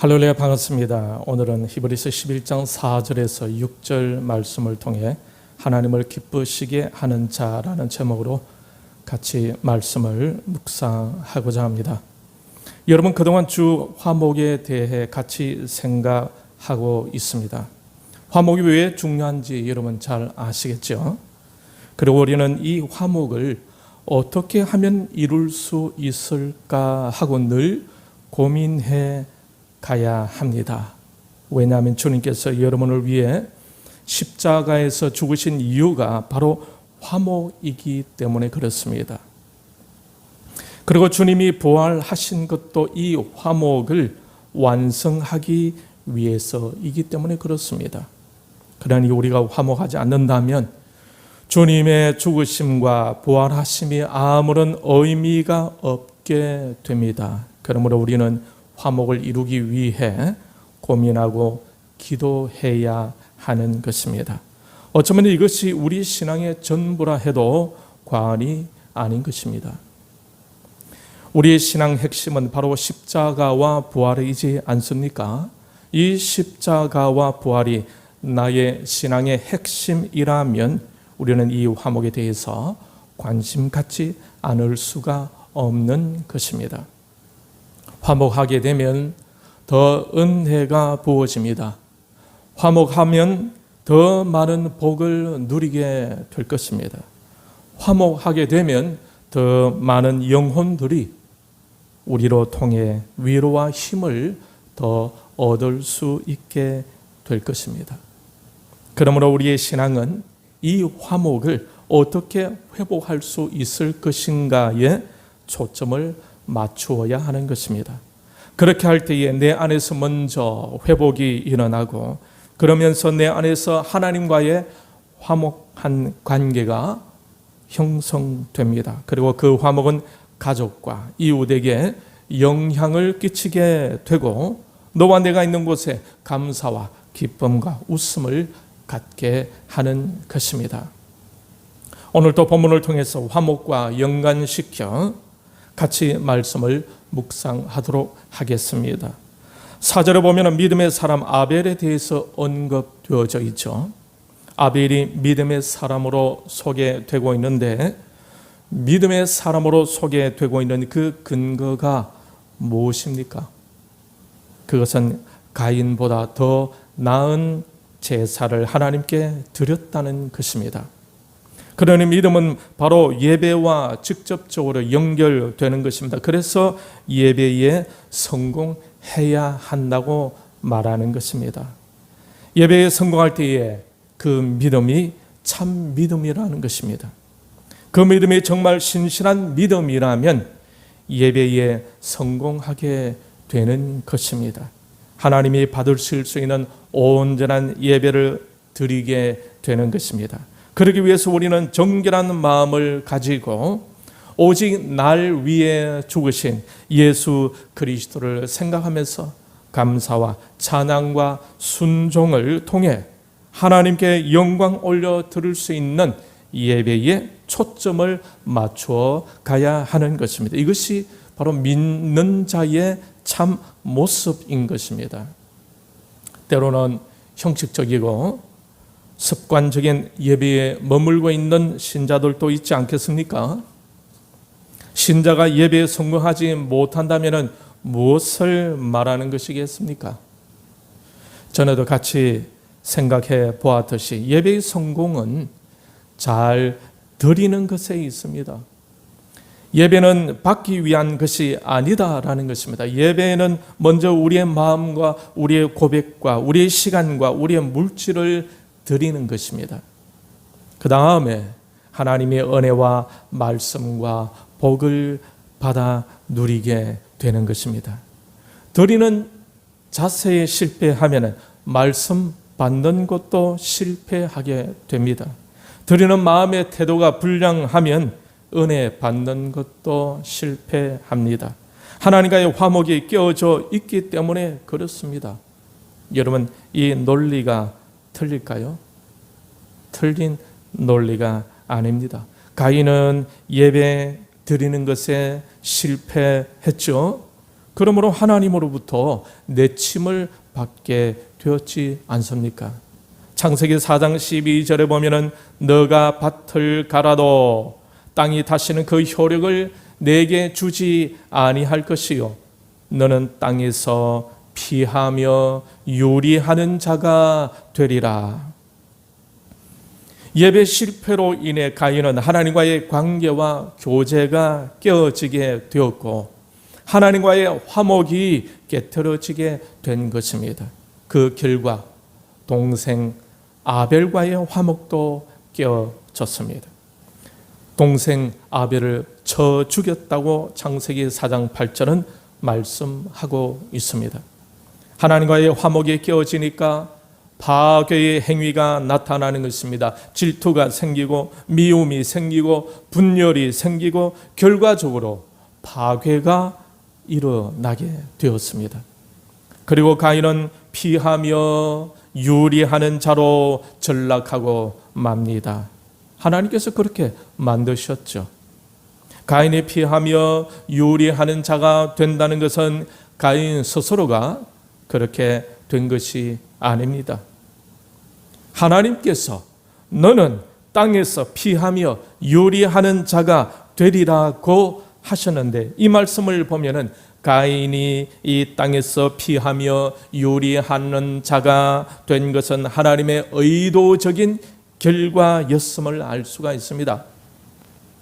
할렐루야 반갑습니다. 오늘은 히브리서 11장 4절에서 6절 말씀을 통해 하나님을 기쁘시게 하는 자라는 제목으로 같이 말씀을 묵상하고자 합니다. 여러분 그동안 주 화목에 대해 같이 생각하고 있습니다. 화목이 왜 중요한지 여러분 잘 아시겠죠? 그리고 우리는 이 화목을 어떻게 하면 이룰 수 있을까 하고 늘 고민해 가야 합니다. 왜냐하면 주님께서 여러분을 위해 십자가에서 죽으신 이유가 바로 화목이기 때문에 그렇습니다. 그리고 주님이 부활하신 것도 이 화목을 완성하기 위해서이기 때문에 그렇습니다. 그러니 우리가 화목하지 않는다면 주님의 죽으심과 부활하심이 아무런 의미가 없게 됩니다. 그러므로 우리는 화목을 이루기 위해 고민하고 기도해야 하는 것입니다. 어쩌면 이것이 우리 신앙의 전부라 해도 과언이 아닌 것입니다. 우리의 신앙 핵심은 바로 십자가와 부활이지 않습니까? 이 십자가와 부활이 나의 신앙의 핵심이라면 우리는 이 화목에 대해서 관심 갖지 않을 수가 없는 것입니다. 화목하게 되면 더 은혜가 부어집니다. 화목하면 더 많은 복을 누리게 될 것입니다. 화목하게 되면 더 많은 영혼들이 우리로 통해 위로와 힘을 더 얻을 수 있게 될 것입니다. 그러므로 우리의 신앙은 이 화목을 어떻게 회복할 수 있을 것인가에 초점을 맞추어야 하는 것입니다. 그렇게 할 때에 내 안에서 먼저 회복이 일어나고 그러면서 내 안에서 하나님과의 화목한 관계가 형성됩니다. 그리고 그 화목은 가족과 이웃에게 영향을 끼치게 되고 너와 내가 있는 곳에 감사와 기쁨과 웃음을 갖게 하는 것입니다. 오늘도 본문을 통해서 화목과 연관시켜 같이 말씀을 묵상하도록 하겠습니다. 사절에 보면 믿음의 사람 아벨에 대해서 언급되어져 있죠. 아벨이 믿음의 사람으로 소개되고 있는데 믿음의 사람으로 소개되고 있는 그 근거가 무엇입니까? 그것은 가인보다 더 나은 제사를 하나님께 드렸다는 것입니다. 그러니 믿음은 바로 예배와 직접적으로 연결되는 것입니다. 그래서 예배에 성공해야 한다고 말하는 것입니다. 예배에 성공할 때에 그 믿음이 참 믿음이라는 것입니다. 그 믿음이 정말 신실한 믿음이라면 예배에 성공하게 되는 것입니다. 하나님이 받으실 수 있는 온전한 예배를 드리게 되는 것입니다. 그러기 위해서 우리는 정결한 마음을 가지고 오직 날 위해 죽으신 예수 그리스도를 생각하면서 감사와 찬양과 순종을 통해 하나님께 영광 올려 드릴 수 있는 예배에 초점을 맞추어 가야 하는 것입니다. 이것이 바로 믿는 자의 참 모습인 것입니다. 때로는 형식적이고 습관적인 예배에 머물고 있는 신자들도 있지 않겠습니까? 신자가 예배에 성공하지 못한다면 무엇을 말하는 것이겠습니까? 전에도 같이 생각해 보았듯이 예배의 성공은 잘 드리는 것에 있습니다. 예배는 받기 위한 것이 아니다라는 것입니다. 예배는 먼저 우리의 마음과 우리의 고백과 우리의 시간과 우리의 물질을 드리는 것입니다. 그 다음에 하나님의 은혜와 말씀과 복을 받아 누리게 되는 것입니다. 드리는 자세에 실패하면 말씀 받는 것도 실패하게 됩니다. 드리는 마음의 태도가 불량하면 은혜 받는 것도 실패합니다. 하나님과의 화목이 깨어져 있기 때문에 그렇습니다. 여러분, 이 논리가 틀릴까요? 틀린 논리가 아닙니다. 가인은 예배 드리는 것에 실패했죠. 그러므로 하나님으로부터 내침을 받게 되었지 않습니까? 창세기 4장 12절에 보면은 너가 밭을 갈아도 땅이 다시는 그 효력을 내게 주지 아니할 것이요 너는 땅에서 피하며 요리하는 자가 되리라. 예배 실패로 인해 가인은 하나님과의 관계와 교제가 깨어지게 되었고 하나님과의 화목이 깨트려지게 된 것입니다. 그 결과 동생 아벨과의 화목도 깨어졌습니다. 동생 아벨을 쳐 죽였다고 창세기 4장 8절은 말씀하고 있습니다. 하나님과의 화목이 깨어지니까 파괴의 행위가 나타나는 것입니다. 질투가 생기고 미움이 생기고 분열이 생기고 결과적으로 파괴가 일어나게 되었습니다. 그리고 가인은 피하며 유리하는 자로 전락하고 맙니다. 하나님께서 그렇게 만드셨죠. 가인이 피하며 유리하는 자가 된다는 것은 가인 스스로가 그렇게 된 것이 아닙니다. 하나님께서 너는 땅에서 피하며 유리하는 자가 되리라고 하셨는데 이 말씀을 보면은 가인이 이 땅에서 피하며 유리하는 자가 된 것은 하나님의 의도적인 결과였음을 알 수가 있습니다.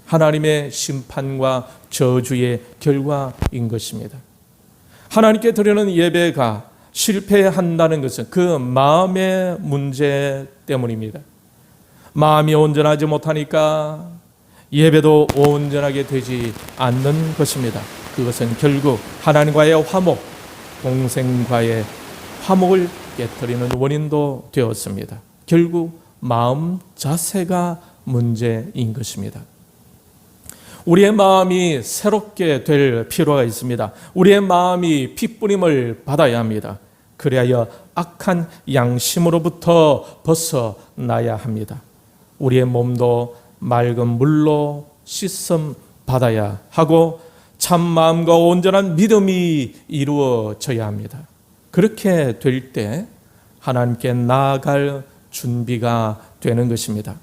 하나님의 심판과 저주의 결과인 것입니다. 하나님께 드리는 예배가 실패한다는 것은 그 마음의 문제 때문입니다. 마음이 온전하지 못하니까 예배도 온전하게 되지 않는 것입니다. 그것은 결국 하나님과의 화목, 동생과의 화목을 깨뜨리는 원인도 되었습니다. 결국 마음 자세가 문제인 것입니다. 우리의 마음이 새롭게 될 필요가 있습니다. 우리의 마음이 핏부림을 받아야 합니다. 그리하여 악한 양심으로부터 벗어나야 합니다. 우리의 몸도 맑은 물로 씻음 받아야 하고 참 마음과 온전한 믿음이 이루어져야 합니다. 그렇게 될 때 하나님께 나아갈 준비가 되는 것입니다.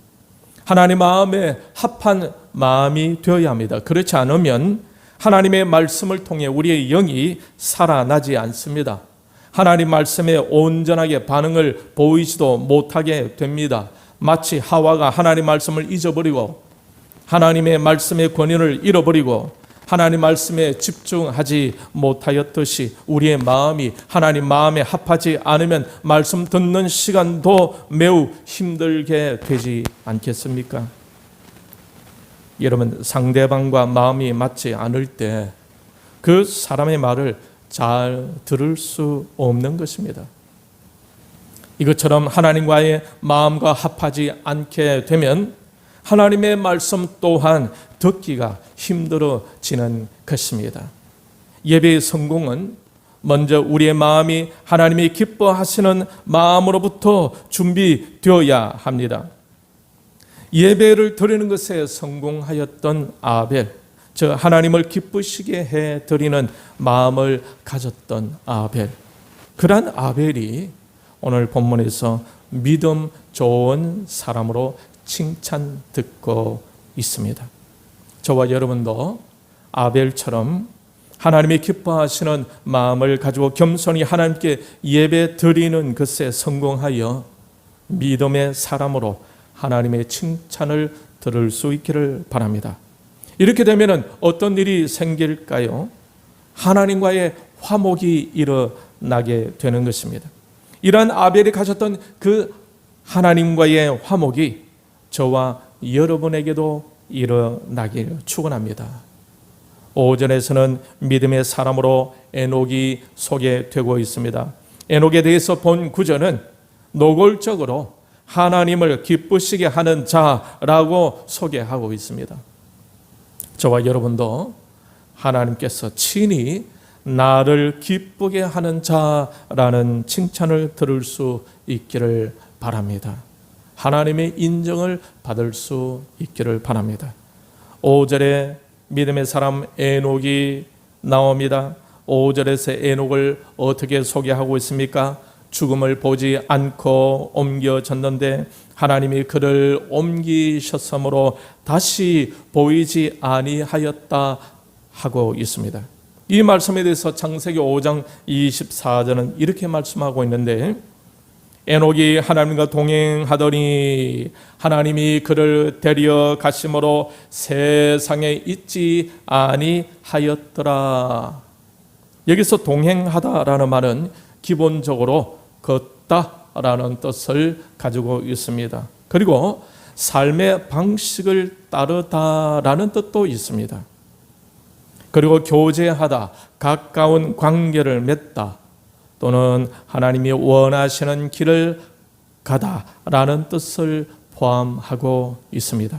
하나님 마음에 합한 마음이 되어야 합니다. 그렇지 않으면 하나님의 말씀을 통해 우리의 영이 살아나지 않습니다. 하나님 말씀에 온전하게 반응을 보이지도 못하게 됩니다. 마치 하와가 하나님 말씀을 잊어버리고 하나님의 말씀의 권위를 잃어버리고 하나님 말씀에 집중하지 못하였듯이 우리의 마음이 하나님 마음에 합하지 않으면 말씀 듣는 시간도 매우 힘들게 되지 않겠습니까? 여러분 상대방과 마음이 맞지 않을 때 그 사람의 말을 잘 들을 수 없는 것입니다. 이것처럼 하나님과의 마음과 합하지 않게 되면 하나님의 말씀 또한 듣기가 힘들어지는 것입니다. 예배의 성공은 먼저 우리의 마음이 하나님이 기뻐하시는 마음으로부터 준비되어야 합니다. 예배를 드리는 것에 성공하였던 아벨, 저 하나님을 기쁘시게 해 드리는 마음을 가졌던 아벨. 그러한 아벨이 오늘 본문에서 믿음 좋은 사람으로 칭찬 듣고 있습니다. 저와 여러분도 아벨처럼 하나님이 기뻐하시는 마음을 가지고 겸손히 하나님께 예배 드리는 것에 성공하여 믿음의 사람으로 하나님의 칭찬을 들을 수 있기를 바랍니다. 이렇게 되면 어떤 일이 생길까요? 하나님과의 화목이 일어나게 되는 것입니다. 이러한 아벨이 가졌던 그 하나님과의 화목이 저와 여러분에게도 일어나길 축원합니다. 오전에서는 믿음의 사람으로 에녹이 소개되고 있습니다. 에녹에 대해서 본 구절은 노골적으로 하나님을 기쁘시게 하는 자라고 소개하고 있습니다. 저와 여러분도 하나님께서 친히 나를 기쁘게 하는 자라는 칭찬을 들을 수 있기를 바랍니다. 하나님의 인정을 받을 수 있기를 바랍니다. 5절에 믿음의 사람 에녹이 나옵니다. 5절에서 에녹을 어떻게 소개하고 있습니까? 죽음을 보지 않고 옮겨졌는데 하나님이 그를 옮기셨으므로 다시 보이지 아니하였다 하고 있습니다. 이 말씀에 대해서 창세기 5장 24절은 이렇게 말씀하고 있는데 에녹이 하나님과 동행하더니 하나님이 그를 데려 가심으로 세상에 있지 아니하였더라. 여기서 동행하다라는 말은 기본적으로 걷다라는 뜻을 가지고 있습니다. 그리고 삶의 방식을 따르다라는 뜻도 있습니다. 그리고 교제하다, 가까운 관계를 맺다, 또는 하나님이 원하시는 길을 가다라는 뜻을 포함하고 있습니다.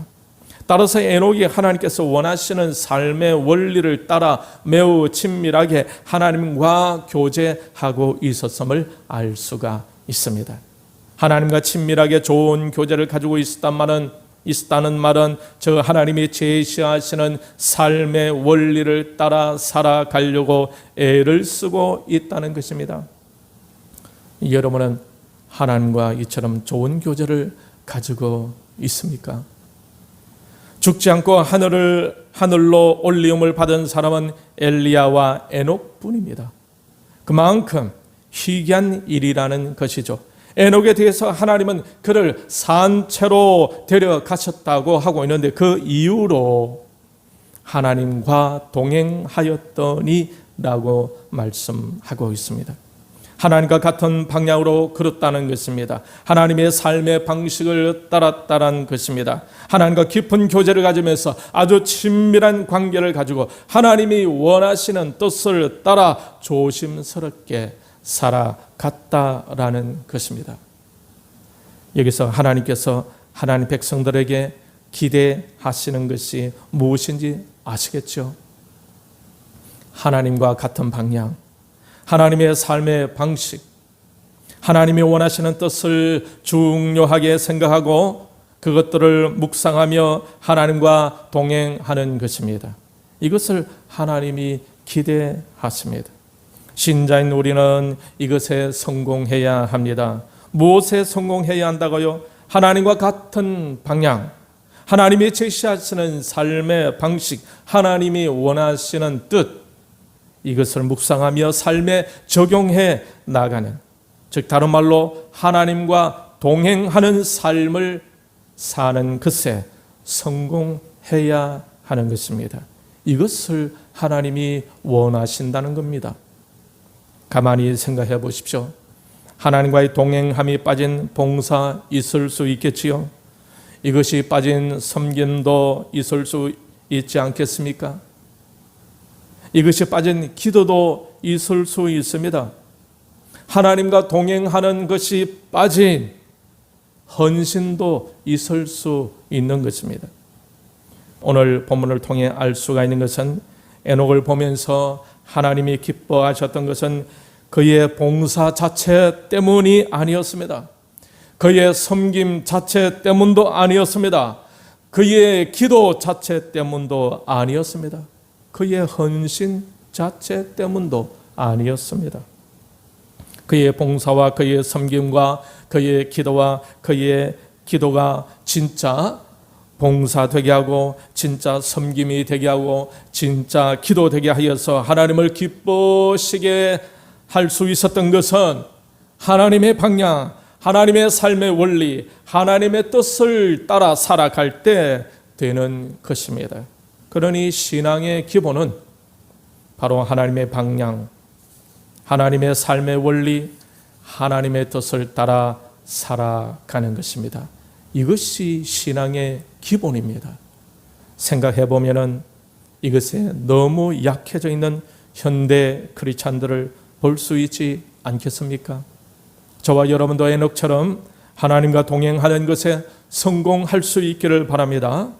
따라서 에녹이 하나님께서 원하시는 삶의 원리를 따라 매우 친밀하게 하나님과 교제하고 있었음을 알 수가 있습니다. 하나님과 친밀하게 좋은 교제를 가지고 있었단 말은 있다는 말은 저 하나님이 제시하시는 삶의 원리를 따라 살아가려고 애를 쓰고 있다는 것입니다. 여러분은 하나님과 이처럼 좋은 교제를 가지고 있습니까? 죽지 않고 하늘을 하늘로 올리움을 받은 사람은 엘리야와 에녹뿐입니다. 그만큼 희귀한 일이라는 것이죠. 에녹에 대해서 하나님은 그를 산채로 데려가셨다고 하고 있는데 그 이유로 하나님과 동행하였더니라고 말씀하고 있습니다. 하나님과 같은 방향으로 걸었다는 것입니다. 하나님의 삶의 방식을 따랐다는 것입니다. 하나님과 깊은 교제를 가지면서 아주 친밀한 관계를 가지고 하나님이 원하시는 뜻을 따라 조심스럽게 살아 갔다라는 것입니다. 여기서 하나님께서 하나님 백성들에게 기대하시는 것이 무엇인지 아시겠죠? 하나님과 같은 방향, 하나님의 삶의 방식, 하나님이 원하시는 뜻을 중요하게 생각하고 그것들을 묵상하며 하나님과 동행하는 것입니다. 이것을 하나님이 기대하십니다. 신자인 우리는 이것에 성공해야 합니다. 무엇에 성공해야 한다고요? 하나님과 같은 방향, 하나님이 제시하시는 삶의 방식, 하나님이 원하시는 뜻, 이것을 묵상하며 삶에 적용해 나가는, 즉, 다른 말로 하나님과 동행하는 삶을 사는 것에 성공해야 하는 것입니다. 이것을 하나님이 원하신다는 겁니다. 가만히 생각해 보십시오. 하나님과의 동행함이 빠진 봉사 있을 수 있겠지요. 이것이 빠진 섬김도 있을 수 있지 않겠습니까? 이것이 빠진 기도도 있을 수 있습니다. 하나님과 동행하는 것이 빠진 헌신도 있을 수 있는 것입니다. 오늘 본문을 통해 알 수가 있는 것은 에녹을 보면서 하나님이 기뻐하셨던 것은 그의 봉사 자체 때문이 아니었습니다. 그의 섬김 자체 때문도 아니었습니다. 그의 기도 자체 때문도 아니었습니다. 그의 헌신 자체 때문도 아니었습니다. 그의 봉사와 그의 섬김과 그의 기도와 그의 기도가 진짜 봉사 되게 하고 진짜 섬김이 되게 하고 진짜 기도 되게 하여서 하나님을 기뻐시게 할 수 있었던 것은 하나님의 방향, 하나님의 삶의 원리, 하나님의 뜻을 따라 살아갈 때 되는 것입니다. 그러니 신앙의 기본은 바로 하나님의 방향, 하나님의 삶의 원리, 하나님의 뜻을 따라 살아가는 것입니다. 이것이 신앙의 기본입니다. 생각해 보면은 이것에 너무 약해져 있는 현대 크리스찬들을 볼 수 있지 않겠습니까? 저와 여러분도 에녹처럼 하나님과 동행하는 것에 성공할 수 있기를 바랍니다.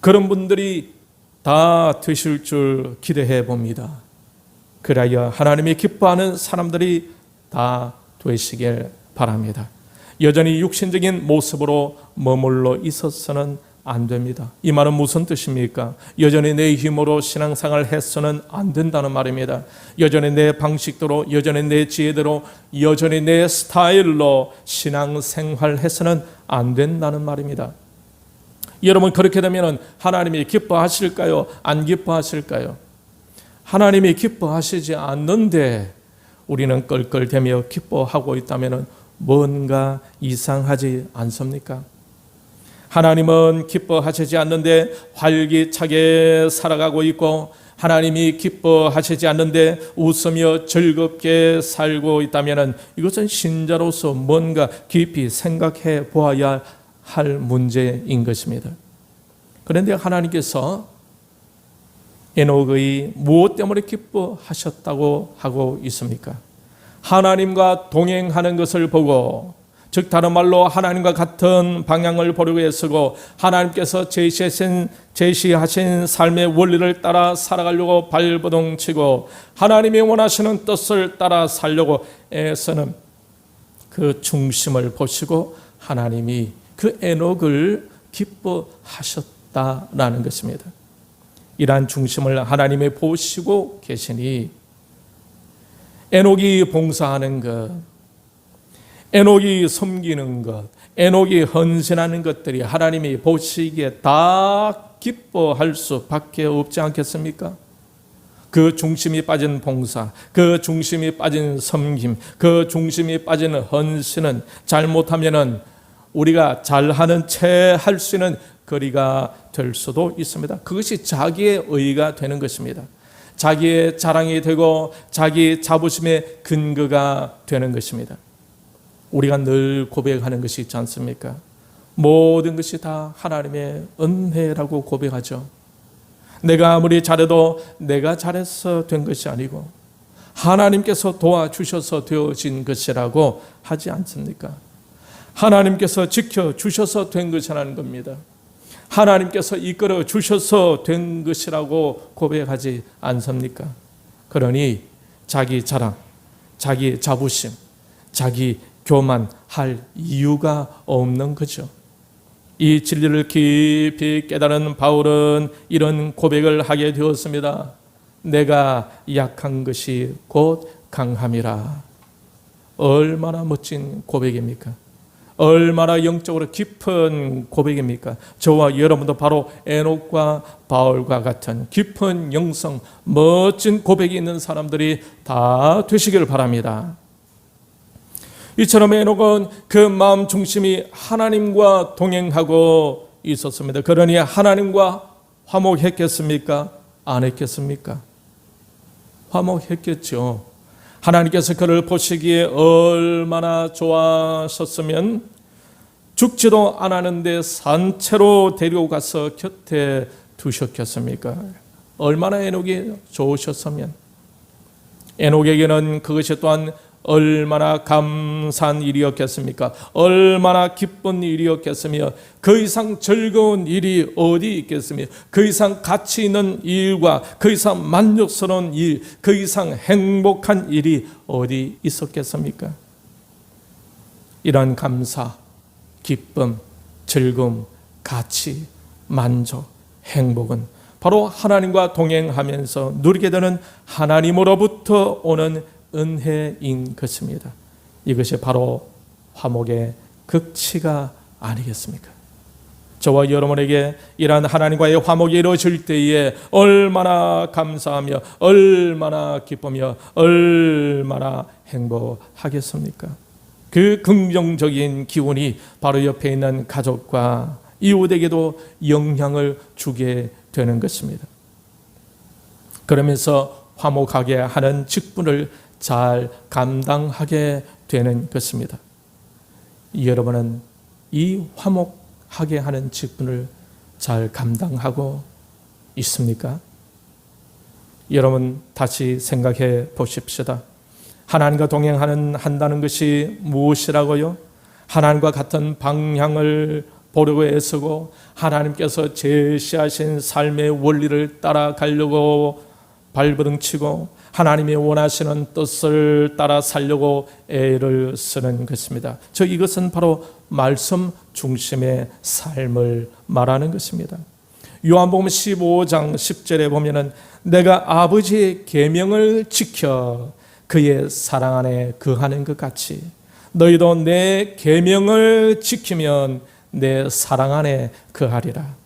그런 분들이 다 되실 줄 기대해 봅니다. 그래야 하나님이 기뻐하는 사람들이 다 되시길 바랍니다. 여전히 육신적인 모습으로 머물러 있어서는 안 됩니다. 이 말은 무슨 뜻입니까? 여전히 내 힘으로 신앙생활을 해서는 안 된다는 말입니다. 여전히 내 방식대로, 여전히 내 지혜대로, 여전히 내 스타일로 신앙생활을 해서는 안 된다는 말입니다. 여러분 그렇게 되면 하나님이 기뻐하실까요? 안 기뻐하실까요? 하나님이 기뻐하시지 않는데 우리는 껄껄대며 기뻐하고 있다면 뭔가 이상하지 않습니까? 하나님은 기뻐하시지 않는데 활기차게 살아가고 있고 하나님이 기뻐하시지 않는데 웃으며 즐겁게 살고 있다면 이것은 신자로서 뭔가 깊이 생각해 보아야 할 문제인 것입니다. 그런데 하나님께서 에녹의 무엇 때문에 기뻐하셨다고 하고 있습니까? 하나님과 동행하는 것을 보고 즉 다른 말로 하나님과 같은 방향을 보려고 애쓰고 하나님께서 제시하신 제시하신 삶의 원리를 따라 살아가려고 발버둥치고 하나님이 원하시는 뜻을 따라 살려고 애쓰는 그 중심을 보시고 하나님이 그 에녹을 기뻐하셨다라는 것입니다. 이러한 중심을 하나님이 보시고 계시니 에녹이 봉사하는 것, 에녹이 섬기는 것, 에녹이 헌신하는 것들이 하나님이 보시기에 다 기뻐할 수밖에 없지 않겠습니까? 그 중심이 빠진 봉사, 그 중심이 빠진 섬김, 그 중심이 빠진 헌신은 잘못하면은 우리가 잘하는 채 할 수 있는 거리가 될 수도 있습니다. 그것이 자기의 의가 되는 것입니다. 자기의 자랑이 되고 자기 자부심의 근거가 되는 것입니다. 우리가 늘 고백하는 것이 있지 않습니까? 모든 것이 다 하나님의 은혜라고 고백하죠. 내가 아무리 잘해도 내가 잘해서 된 것이 아니고 하나님께서 도와주셔서 되어진 것이라고 하지 않습니까? 하나님께서 지켜주셔서 된 것이라는 겁니다. 하나님께서 이끌어 주셔서 된 것이라고 고백하지 않습니까? 그러니 자기 자랑, 자기 자부심, 자기 교만할 이유가 없는 거죠. 이 진리를 깊이 깨달은 바울은 이런 고백을 하게 되었습니다. 내가 약한 것이 곧 강함이라. 얼마나 멋진 고백입니까? 얼마나 영적으로 깊은 고백입니까? 저와 여러분도 바로 에녹과 바울과 같은 깊은 영성, 멋진 고백이 있는 사람들이 다 되시길 바랍니다. 이처럼 에녹은 그 마음 중심이 하나님과 동행하고 있었습니다. 그러니 하나님과 화목했겠습니까? 안 했겠습니까? 화목했겠죠. 하나님께서 그를 보시기에 얼마나 좋아하셨으면 죽지도 않았는데 산채로 데리고 가서 곁에 두셨겠습니까? 얼마나 에녹이 좋으셨으면 에녹에게는 그것이 또한 얼마나 감사한 일이었겠습니까? 얼마나 기쁜 일이었겠으며 그 이상 즐거운 일이 어디 있겠으며 그 이상 가치 있는 일과 그 이상 만족스러운 일, 그 이상 행복한 일이 어디 있었겠습니까? 이런 감사, 기쁨, 즐거움, 가치, 만족, 행복은 바로 하나님과 동행하면서 누리게 되는 하나님으로부터 오는 은혜인 것입니다. 이것이 바로 화목의 극치가 아니겠습니까? 저와 여러분에게 이러한 하나님과의 화목이 이루어질 때에 얼마나 감사하며 얼마나 기쁘며 얼마나 행복하겠습니까? 그 긍정적인 기운이 바로 옆에 있는 가족과 이웃에게도 영향을 주게 되는 것입니다. 그러면서 화목하게 하는 직분을 잘 감당하게 되는 것입니다. 여러분은 이 화목하게 하는 직분을 잘 감당하고 있습니까? 여러분 다시 생각해 보십시다. 하나님과 동행하는 한다는 것이 무엇이라고요? 하나님과 같은 방향을 보려고 애쓰고 하나님께서 제시하신 삶의 원리를 따라가려고 발버둥치고 하나님이 원하시는 뜻을 따라 살려고 애를 쓰는 것입니다. 저 이것은 바로 말씀 중심의 삶을 말하는 것입니다. 요한복음 15장 10절에 보면은 내가 아버지의 계명을 지켜 그의 사랑 안에 거하는 것 같이 너희도 내 계명을 지키면 내 사랑 안에 거하리라.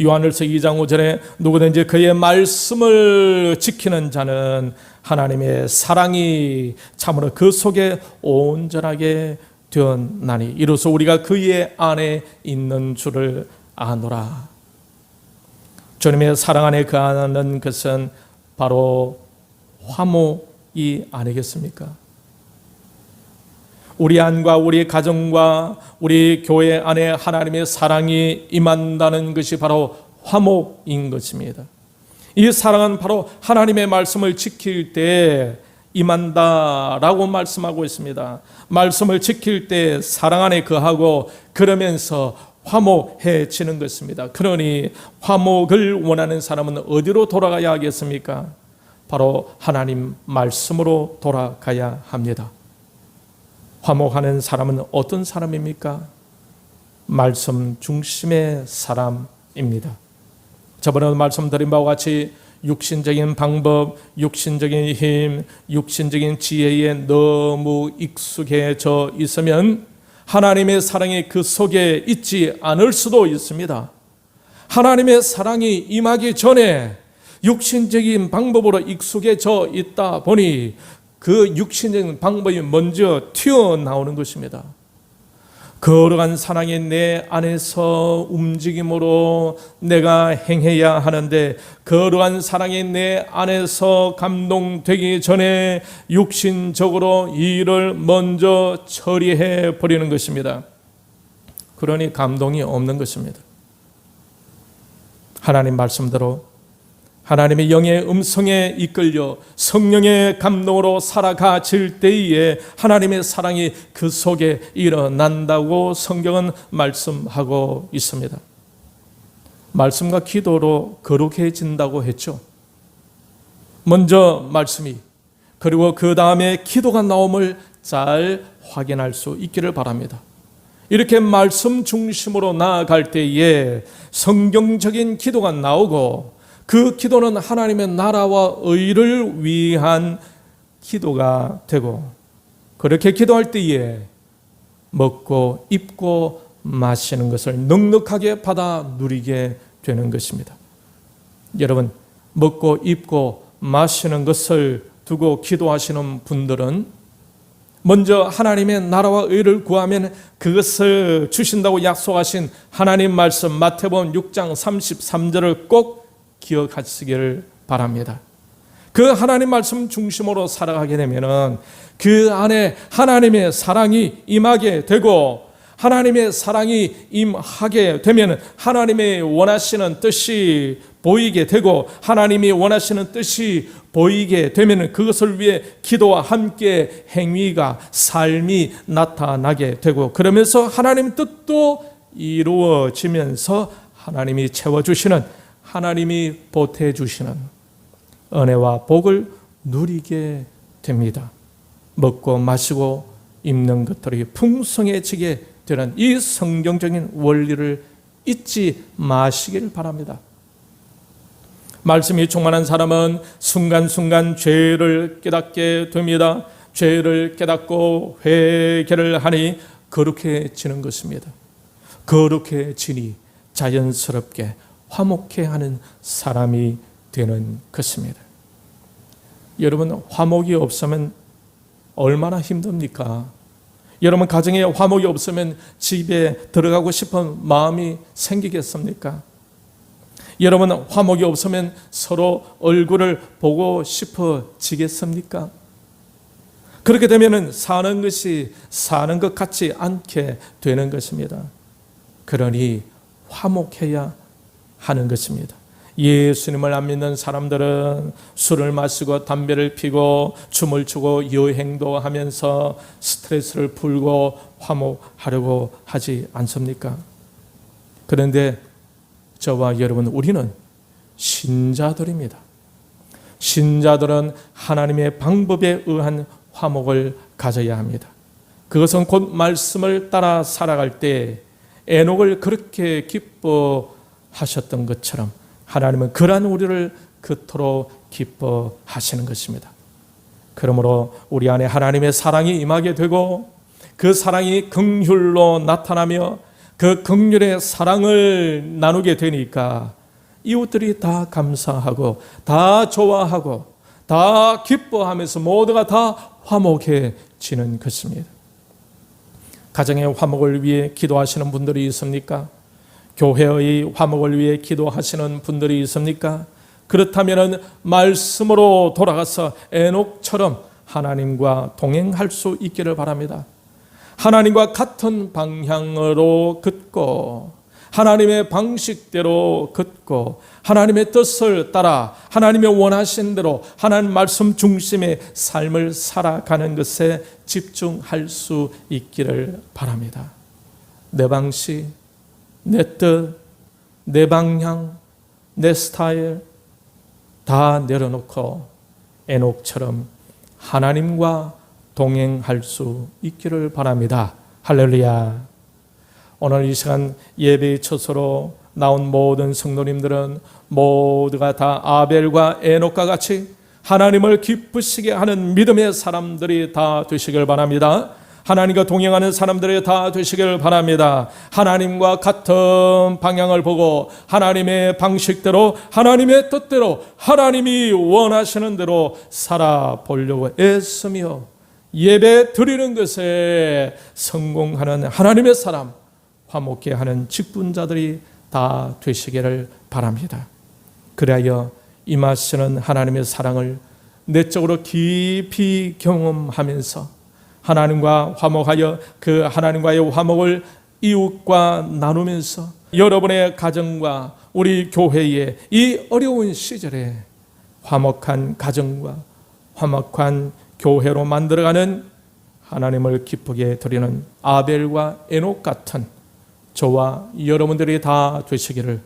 요한일서 2장 5절에 누구든지 그의 말씀을 지키는 자는 하나님의 사랑이 참으로 그 속에 온전하게 되었나니 이로써 우리가 그의 안에 있는 줄을 아노라. 주님의 사랑 안에 거하는 것은 바로 화목이 아니겠습니까? 우리 안과 우리 가정과 우리 교회 안에 하나님의 사랑이 임한다는 것이 바로 화목인 것입니다. 이 사랑은 바로 하나님의 말씀을 지킬 때 임한다라고 말씀하고 있습니다. 말씀을 지킬 때 사랑 안에 거하고 그러면서 화목해지는 것입니다. 그러니 화목을 원하는 사람은 어디로 돌아가야 하겠습니까? 바로 하나님 말씀으로 돌아가야 합니다. 화목하는 사람은 어떤 사람입니까? 말씀 중심의 사람입니다. 저번에 말씀드린 바와 같이 육신적인 방법, 육신적인 힘, 육신적인 지혜에 너무 익숙해져 있으면 하나님의 사랑이 그 속에 있지 않을 수도 있습니다. 하나님의 사랑이 임하기 전에 육신적인 방법으로 익숙해져 있다 보니 그 육신적인 방법이 먼저 튀어나오는 것입니다. 거룩한 사랑이 내 안에서 움직임으로 내가 행해야 하는데 거룩한 사랑이 내 안에서 감동되기 전에 육신적으로 일을 먼저 처리해 버리는 것입니다. 그러니 감동이 없는 것입니다. 하나님 말씀대로 하나님의 영의 음성에 이끌려 성령의 감동으로 살아가질 때에 하나님의 사랑이 그 속에 일어난다고 성경은 말씀하고 있습니다. 말씀과 기도로 거룩해진다고 했죠. 먼저 말씀이 그리고 그 다음에 기도가 나옴을 잘 확인할 수 있기를 바랍니다. 이렇게 말씀 중심으로 나아갈 때에 성경적인 기도가 나오고 그 기도는 하나님의 나라와 의를 위한 기도가 되고 그렇게 기도할 때에 먹고 입고 마시는 것을 넉넉하게 받아 누리게 되는 것입니다. 여러분, 먹고 입고 마시는 것을 두고 기도하시는 분들은 먼저 하나님의 나라와 의를 구하면 그것을 주신다고 약속하신 하나님 말씀 마태복음 6장 33절을 꼭 기억하시기를 바랍니다. 그 하나님 말씀 중심으로 살아가게 되면은 그 안에 하나님의 사랑이 임하게 되고 하나님의 사랑이 임하게 되면 하나님의 원하시는 뜻이 보이게 되고 하나님이 원하시는 뜻이 보이게 되면 그것을 위해 기도와 함께 행위가 삶이 나타나게 되고 그러면서 하나님 뜻도 이루어지면서 하나님이 채워주시는 하나님이 보태 주시는 은혜와 복을 누리게 됩니다. 먹고 마시고 입는 것들이 풍성해지게 되는 이 성경적인 원리를 잊지 마시길 바랍니다. 말씀이 충만한 사람은 순간순간 죄를 깨닫게 됩니다. 죄를 깨닫고 회개를 하니 거룩해지는 것입니다. 거룩해지니 자연스럽게 화목해 하는 사람이 되는 것입니다. 여러분, 화목이 없으면 얼마나 힘듭니까? 여러분, 가정에 화목이 없으면 집에 들어가고 싶은 마음이 생기겠습니까? 여러분, 화목이 없으면 서로 얼굴을 보고 싶어지겠습니까? 그렇게 되면 사는 것이 사는 것 같지 않게 되는 것입니다. 그러니 화목해야 하는 것입니다. 예수님을 안 믿는 사람들은 술을 마시고 담배를 피고 춤을 추고 여행도 하면서 스트레스를 풀고 화목하려고 하지 않습니까? 그런데 저와 여러분 우리는 신자들입니다. 신자들은 하나님의 방법에 의한 화목을 가져야 합니다. 그것은 곧 말씀을 따라 살아갈 때 에녹을 그렇게 기뻐 하셨던 것처럼 하나님은 그러한 우리를 그토록 기뻐하시는 것입니다. 그러므로 우리 안에 하나님의 사랑이 임하게 되고 그 사랑이 긍휼로 나타나며 그 긍휼의 사랑을 나누게 되니까 이웃들이 다 감사하고 다 좋아하고 다 기뻐하면서 모두가 다 화목해지는 것입니다. 가정의 화목을 위해 기도하시는 분들이 있습니까? 교회의 화목을 위해 기도하시는 분들이 있습니까? 그렇다면 말씀으로 돌아가서 에녹처럼 하나님과 동행할 수 있기를 바랍니다. 하나님과 같은 방향으로 긋고 하나님의 방식대로 긋고 하나님의 뜻을 따라 하나님의 원하신 대로 하나님 말씀 중심의 삶을 살아가는 것에 집중할 수 있기를 바랍니다. 내 방식, 내 뜻, 내 방향, 내 스타일 다 내려놓고 에녹처럼 하나님과 동행할 수 있기를 바랍니다. 할렐루야. 오늘 이 시간 예배의 처소로 나온 모든 성도님들은 모두가 다 아벨과 에녹과 같이 하나님을 기쁘시게 하는 믿음의 사람들이 다 되시길 바랍니다. 하나님과 동행하는 사람들이 다 되시길 바랍니다. 하나님과 같은 방향을 보고 하나님의 방식대로 하나님의 뜻대로 하나님이 원하시는 대로 살아보려고 애쓰며 예배 드리는 것에 성공하는 하나님의 사람 화목해 하는 직분자들이 다 되시기를 바랍니다. 그리하여 임하시는 하나님의 사랑을 내적으로 깊이 경험하면서 하나님과 화목하여 그 하나님과의 화목을 이웃과 나누면서 여러분의 가정과 우리 교회의 이 어려운 시절에 화목한 가정과 화목한 교회로 만들어가는 하나님을 기쁘게 드리는 아벨과 에녹 같은 저와 여러분들이 다 되시기를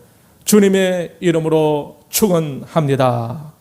주님의 이름으로 축원합니다.